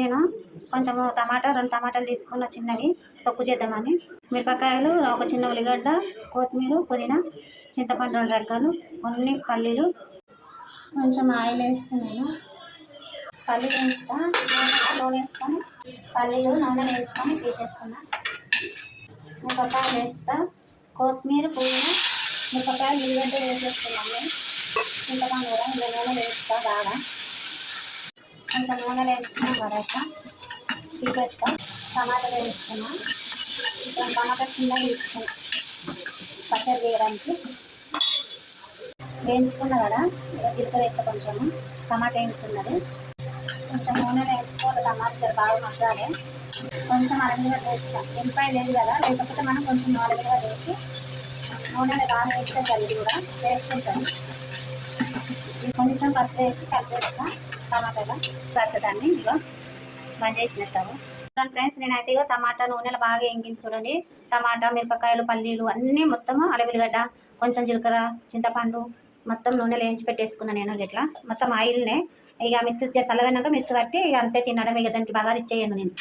నేను కొంచెము టమాటా రెండు టమాటాలు తీసుకున్న చిన్నవి తొక్కు చేద్దామని. మిరపకాయలు ఒక చిన్న ఉల్లిగడ్డ కొత్తిమీర పుదీనా చింతపండు రెండు రకాలు కొన్ని పల్లీలు. కొంచెం ఆయిల్ వేస్తున్నాను పల్లీలు వేస్తా నూనె వేసుకొని పల్లీలు నూనె వేసుకొని తీసేస్తున్నా. మిరపకాయలు వేస్తా. కొత్తిమీర పుదీనా మిరపకాయలు ఉల్లిగడ్డ వేసేస్తున్నాము చింతపండు కూడా ఇలా నూనె వేస్తా బాగా. కొంచెం నూనె వేసుకున్నాం తర్వాత తీసేస్తాం. టమాటాలు వేసుకున్నాం. ఇప్పుడు టమాటా కింద తీసుకున్నాం పచ్చడి చేయడానికి. వేయించుకున్నా కదా ఇలా జీలకర్ర వేస్తా కొంచెము. టమాటా వేయించుకున్నది. కొంచెం నూనె వేసుకోవాలి టమాటా బాగా మగ్గాలి. కొంచెం అరవిగా వేస్తాం. ఎంపై లేదు కదా లేకపోతే మనం కొంచెం అరవిగా వేసి నూనె బాగా వేస్తే కలిగి కూడా. వేసుకుంటాం. కొంచెం పసుపు వేసి కలిపేస్తా. టమాటాగా పడుతుందాన్ని ఇగో బంద్ చేసిన స్టవ్. చూడండి ఫ్రెండ్స్ నేనైతే ఇగో టమాటా నూనెలు బాగా ఎంగింది చూడండి. టమాటా మిరపకాయలు పల్లీలు అన్నీ మొత్తము అలవిలిగడ్డ కొంచెం జీలకర్ర చింతపండు మొత్తం నూనెలు వేయించి పెట్టేసుకున్నాను నేను ఇట్లా మొత్తం ఆయిల్నే ఇక మిక్సీ చేసి చల్లగన్నాక మిక్సీ పట్టి ఇక అంతే తినడం ఇక దానికి బాగా ఇచ్చేయను నేను.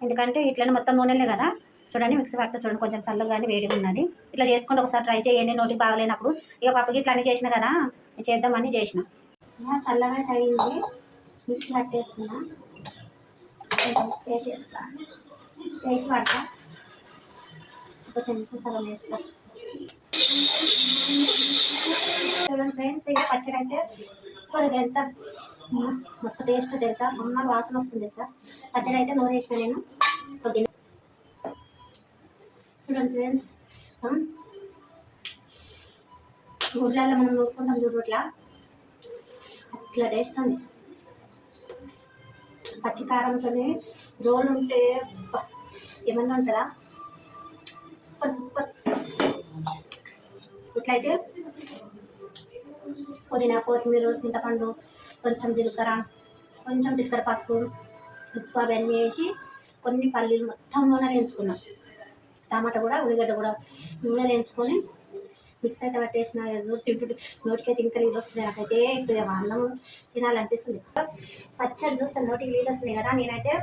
ఎందుకంటే ఇట్లనే మొత్తం నూనెలే కదా. చూడండి మిక్సీ పడితే చూడండి కొంచెం చల్లగానే వేడిగా ఉన్నది. ఇట్లా చేసుకుంటే ఒకసారి ట్రై చేయండి నోటికి బాగలేనప్పుడు. ఇక పప్పుకి ఇట్లా అన్నీ చేసిన కదా చేద్దామని చేసిన. చల్లగా అయింది మిక్సీ పట్టేస్తున్నా వేసేస్తా వేసి పడతా కొంచెం చెంచా సగం వేస్తా. చూడండి ఫ్రెండ్స్ ఇక పచ్చడి అయితే సూపర్గా ఎంత మస్తు టేస్ట్ తెలుసా? అమ్మ వాసన వస్తుంది తెలుసా? పచ్చడి అయితే నూనె వేసిన నేను. కొద్దిగా చూడండి ఫ్రెండ్స్ ఊర్లలో మనం నూరుకుంటాం చూడు అట్లా టేస్ట్ ఉంది. పచ్చికారంతోనే రోల్ ఉంటే ఏమన్నా ఉంటుందా? Super super. ఇట్లయితే పుదీనా కొత్తిమీర చింతపండు కొంచెం జీలకర్ర కొంచెం జీలకర్ర పసుపు ఉప్పు అవన్నీ వేసి కొన్ని పల్లీలు మొత్తం నూనె వేయించుకున్నాం. టమాటా కూడా ఉల్లిగడ్డ కూడా నూనె వేయించుకొని మిక్స్ అయితే పట్టేసిన తింటుంటే నోటికైతే ఇంకా నీళ్ళు వస్తున్నాయి నాకైతే. ఇప్పుడు అన్నం తినాలనిపిస్తుంది. పచ్చడి చూస్తే నోటికి నీళ్ళు వస్తుంది కదా నేనైతే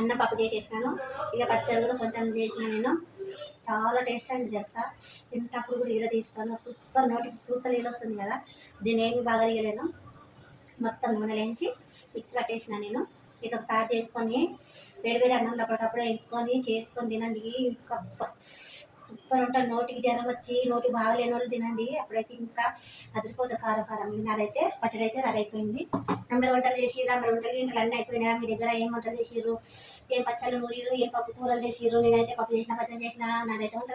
అన్నం పప్పు చేసేసినాను. ఇక పచ్చడి కూడా కొంచెం చేసిన నేను. చాలా టేస్ట్ అయింది తెలుసా? తింటప్పుడు కూడా ఈడ తీస్తాను. సూపర్ నోటికి చూస్తే నీళ్ళు వస్తుంది కదా. దీన్ని ఏమి బాగా తీయలేను. మొత్తం నూనె వేయించి మిక్స్ పట్టేసిన నేను. ఇట్లా ఒకసారి చేసుకొని వేడి వేడి అన్నంలో అప్పటికప్పుడు వేయించుకొని చేసుకొని తినండి. ఇంకా సూపర్ ఉంటుంది నోటికి జ్వరం వచ్చి నోటికి బాగలేని వాళ్ళు తినండి. అప్పుడైతే ఇంకా అదిరిపోతుంది కారం కారం నాదైతే పచ్చడి అయితే రెడీ అయిపోయింది. అందరు వంటలు చేసిర్రు అందరు వంటలు ఇంటలు అన్నీ అయిపోయినా మీ దగ్గర ఏం వంటలు చేసిర్రు? ఏం పచ్చళ్ళు నూరిరు ఏం పప్పు కూరలు చేసిర్రు? నేనైతే పప్పు చేసిన పచ్చడి చేసిన నాదైతే వంట